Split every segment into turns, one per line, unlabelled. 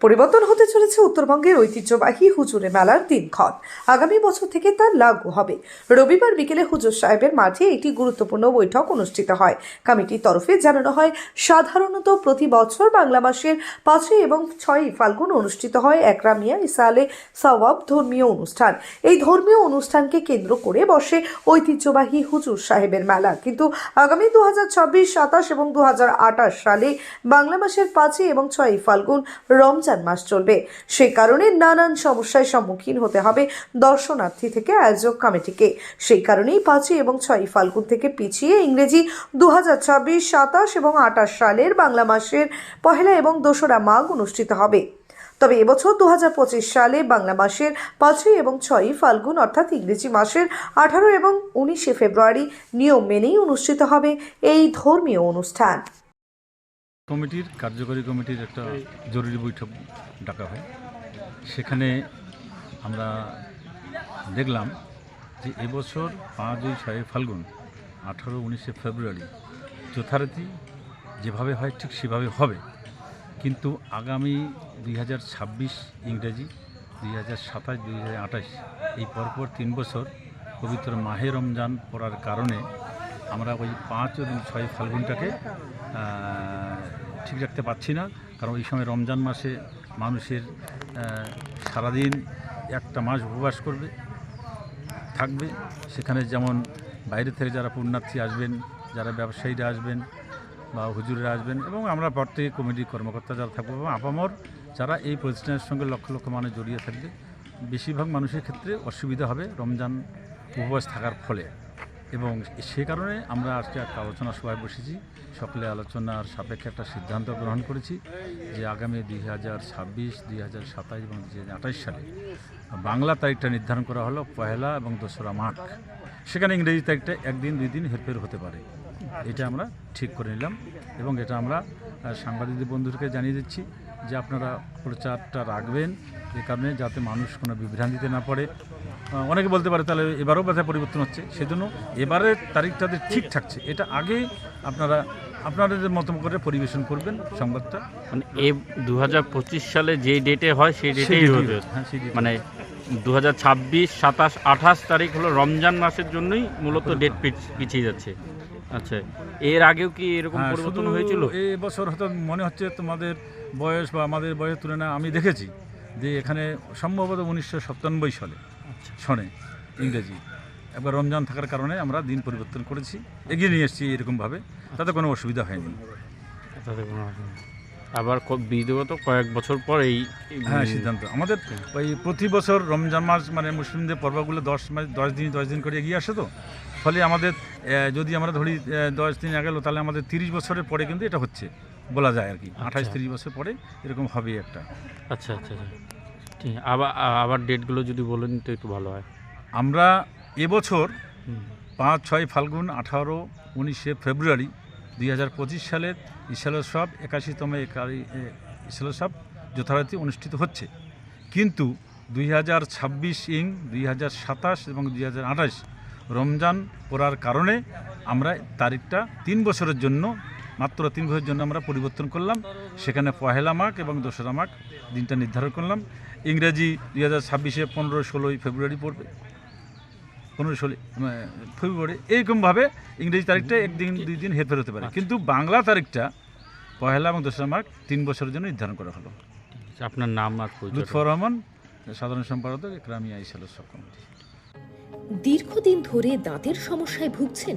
পরিবর্তন হতে চলেছে উত্তরবঙ্গের ঐতিহ্যবাহী হুজুরে মেলার দিনক্ষণ। আগামী বছর থেকে তা লাগু হবে। রবিবার বিকেলে হুজুর সাহেবের মাঠে একটি গুরুত্বপূর্ণ বৈঠক অনুষ্ঠিত হয়। কমিটির তরফে জানানো হয়, সাধারণত প্রতি বছর বাংলা মাসের পাঁচই এবং ছয়ই ফাল্গুন অনুষ্ঠিত হয় একরামিয়া ইসালে সওয়াব ধর্মীয় অনুষ্ঠান। এই ধর্মীয় অনুষ্ঠানকে কেন্দ্র করে বসে ঐতিহ্যবাহী হুজুর সাহেবের মেলা। কিন্তু আগামী দু হাজার ছাব্বিশ, সাতাশ এবং দু হাজার আঠাশ সালে বাংলা মাসের পাঁচই এবং ছয়ই ফাল্গুন রমজান মাস চলবে। সে কারণে নানান সমস্যার সম্মুখীন হতে হবে দর্শনার্থী থেকে আয়োজক কমিটিকে। সেই কারণেই পাঁচই এবং ছয়ই ফাল্গুন থেকে পিছিয়ে ইংরেজি দু হাজার ছাব্বিশ, সাতাশ এবং আঠাশ সালের বাংলা মাসের পহেলা এবং দোসরা মাঘ অনুষ্ঠিত হবে। তবে এবছর দু হাজার পঁচিশ সালে বাংলা মাসের পাঁচই এবং ছয়ই ফাল্গুন অর্থাৎ ইংরেজি মাসের আঠারো এবং উনিশে ফেব্রুয়ারি নিয়ম মেনেই অনুষ্ঠিত হবে এই ধর্মীয় অনুষ্ঠান।
কমিটির কার্যকরী কমিটির একটা জরুরি বৈঠক ডাকা হয়। সেখানে আমরা দেখলাম যে এবছর পাঁচই ছয় ফাল্গুন আঠারো উনিশে ফেব্রুয়ারি যথারীতি যেভাবে হয় ঠিক সেভাবে হবে। কিন্তু আগামী দুই হাজার ছাব্বিশ ইংরেজি দুই হাজার সাতাশ দুই হাজার আঠাশ এই পরপর তিন বছর পবিত্র মাহে রমজান পড়ার কারণে আমরা ওই পাঁচ এবং ছয় ফাল্গুনটাকে ঠিক রাখতে পারছি না। কারণ ওই সময় রমজান মাসে মানুষের সারাদিন একটা মাস উপবাস করবে, থাকবে। সেখানে যেমন বাইরে থেকে যারা পুণ্যার্থী আসবেন, যারা ব্যবসায়ীরা আসবেন বা হুজুরেরা আসবেন এবং আমরা প্রত্যেক কমিটি কর্মকর্তা যারা থাকব এবং আপামর যারা এই প্রতিষ্ঠানের সঙ্গে লক্ষ লক্ষ মানুষ জড়িয়ে থাকবে, বেশিরভাগ মানুষের ক্ষেত্রে অসুবিধা হবে রমজান উপবাস থাকার ফলে। এবং সে কারণে আমরা আজকে একটা আলোচনা সভায় বসেছি। সকলে আলোচনার সাপেক্ষে একটা সিদ্ধান্ত গ্রহণ করেছি যে আগামী দুই হাজার ছাব্বিশ, দুই হাজার সাতাশ এবং দুই হাজার আঠাশ সালে বাংলা তারিখটা নির্ধারণ করা হলো পহেলা এবং দোসরা মাঘ। সেখানে ইংরেজি তারিখটা একদিন দুই দিন হেরফের হতে পারে। এটা আমরা ঠিক করে নিলাম এবং এটা আমরা সাংবাদিক বন্ধুদেরকে জানিয়ে দিচ্ছি যে আপনারা প্রচারটা রাখবেন। যে কারণে যাতে মানুষ কোনো বিভ্রান্তিতে না পড়ে। অনেকে বলতে পারে তাহলে এবারও বোধহয় পরিবর্তন হচ্ছে। সেজন্য এবারের তারিখটাতে ঠিক থাকছে এটা আগে আপনারা আপনাদের মতো করে পরিবেশন করবেন সংবাদটা।
মানে এ দু হাজার পঁচিশ সালে যে ডেটে হয় সেই
সেই
ডেটেই।
হ্যাঁ,
মানে দু হাজার ছাব্বিশ সাতাশ আঠাশ তারিখ হলো রমজান মাসের জন্যই মূলত ডেট পিছিয়ে যাচ্ছে। আচ্ছা এর আগেও কি এরকম
হ্যাঁ,
পরিবর্তন হয়েছিল?
এই বছর হয়তো মনে হচ্ছে তোমাদের বয়স বা আমাদের বয়সের তুলনায় আমি দেখেছি যে এখানে সম্ভবত উনিশশো সাতানব্বই সালে। সনে ইংরেজি। একবার রমজান থাকার কারণে আমরা দিন পরিবর্তন করেছি এগিয়ে নিয়ে এসেছি এরকমভাবে তাতে কোনো অসুবিধা হয়নি।
তাতে কোনো আবার বিগত কয়েক বছর পর এই
হ্যাঁ সিদ্ধান্ত। আমাদের ওই প্রতি বছর রমজান মাস মানে মুসলিমদের পর্বগুলো দশ মাস দশ দিন দশ দিন করে এগিয়ে আসে তো? ফলে আমাদের যদি আমরা ধরি দশ দিন গেল তাহলে আমাদের তিরিশ বছরের পরে কিন্তু এটা হচ্ছে বলা যায় আর কি। আঠাশ
আচ্ছা।
তিরিশ বছর পরে এরকম হবে একটা।
আচ্ছা আচ্ছা আচ্ছা। ঠিক আবার আবার ডেটগুলো যদি বলেন তো একটু ভালো হয়।
আমরা এবছর। পাঁচ ছয় ফাল্গুন আঠারো উনিশে ফেব্রুয়ারি দুই হাজার পঁচিশ সালের ইসালোৎসব একাশিতম ইসালোৎসব যথারীতি অনুষ্ঠিত হচ্ছে। কিন্তু দুই হাজার ছাব্বিশ ইং দুই হাজার সাতাশ এবং দুই হাজার আঠাশ রমজান পড়ার কারণে আমরা তারিখটা তিন বছরের জন্য মাত্র তিন বছরের জন্য আমরা পরিবর্তন করলাম। সেখানে পহেলা মাঘ এবং দোসরা মাঘ দিনটা নির্ধারণ করলাম। ইংরেজি দুই হাজার ছাব্বিশে পনেরো ষোলোই ফেব্রুয়ারি পড়বে। পনেরো ষোলো ফেব্রুয়ারি এইরকমভাবে ইংরেজি তারিখটা একদিন দুই দিন হেরফের হতে পারে। কিন্তু বাংলা তারিখটা পহেলা এবং দোসরা মার্চ তিন বছরের জন্য নির্ধারণ করা হলো।
আচ্ছা, আপনার নাম আর
লুৎফর রহমান সাধারণ সম্পাদক গ্রামী আইসাল সব কমিটি।
দীর্ঘদিন ধরে দাঁতের সমস্যায় ভুগছেন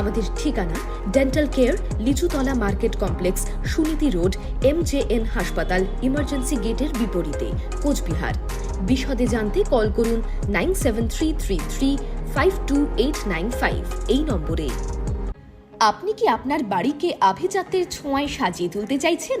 আমাদের ঠিকানা dental care Lichutala market complex, Suniti road M J N হাসপাতাল, ইমার্জেন্সি গেটের বিপরীতে, কোচবিহার। বিশদে জানতে কল করুন nine seven three three three five two eight nine five, এই নম্বরে। আপনি কি আপনার বাড়িকে আভিজাত্যের ছোঁয়ায় সাজিয়ে তুলতে চাইছেন?